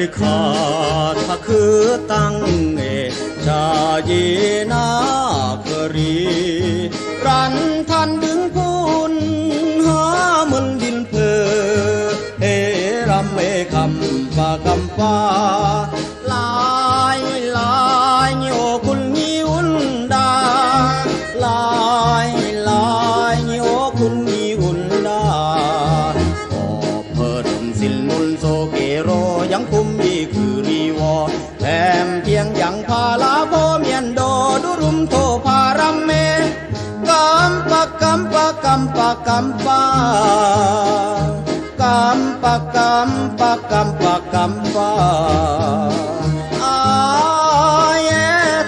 ริคาทะคือตั้งเอจาเยนาครี รันทันดึงพูนหามันดินเพอเอรำเอคำปาคำปา kampa kampa kampa kampa kampa kampa ah yeah,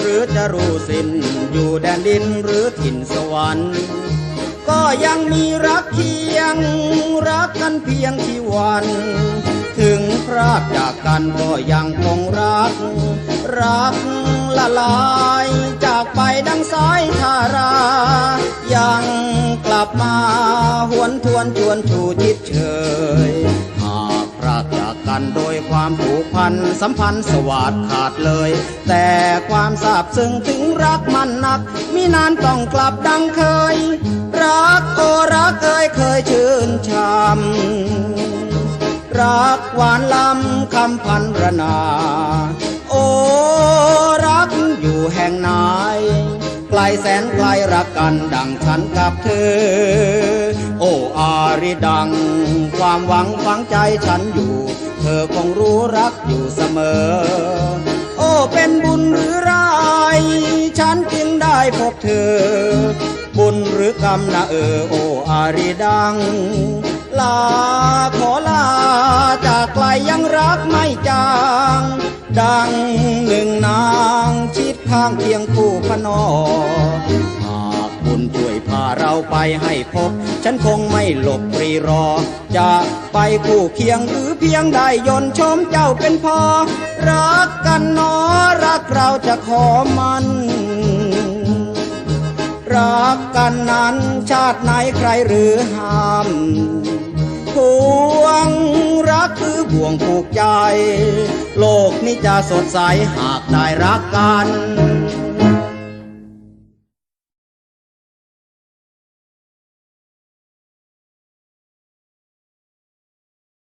หรือจะรู้สิ้นอยู่แดนดินหรือถิ่นสวรรค์ ก็ยังมีรักเคียง รักกันเพียงที่วัน ถึงพรากจากกันก็ยังคงรัก รักละลายจากไปดังสายทารา ยังกลับมาหวนทวนชวนชูจิตเชย กันโดยความผูกพันสัมพันธ์สวัสดขาดเลย แต่ความซาบซึ้งถึงรักมันนักมินานต้องกลับดังเคย รักโอรักเอ่ยเคยชื่นชมรักหวานล้ำคำพันรนา โอรักอยู่แห่งไหนไกลแสนไกลรักกันดังฉันกับเธอ โอ้อาริดัง ความหวังฝังใจฉันอยู่ เธอคงรู้รักอยู่เสมอ โอ้เป็นบุญหรือร้าย ฉันจึงได้พบเธอ บุญหรือกรรมนะเออ โอ้อาริดัง ลาขอลาจากไกลยังรักไม่จางดังหนึ่งนางชิดข้างเคียงคู่พนอ เราไปให้พบ ฉันคงไม่หลบปรีรอ จะไปคู่เคียงหรือเพียงได้ยนชมเจ้าเป็นพอ รักกันนอรักเราจะขอมัน รักกันนั้นชาติไหนใครหรือห้ามพวงรักคือบ่วงผูกใจ โลกนี้จะสดใสหากได้รักกัน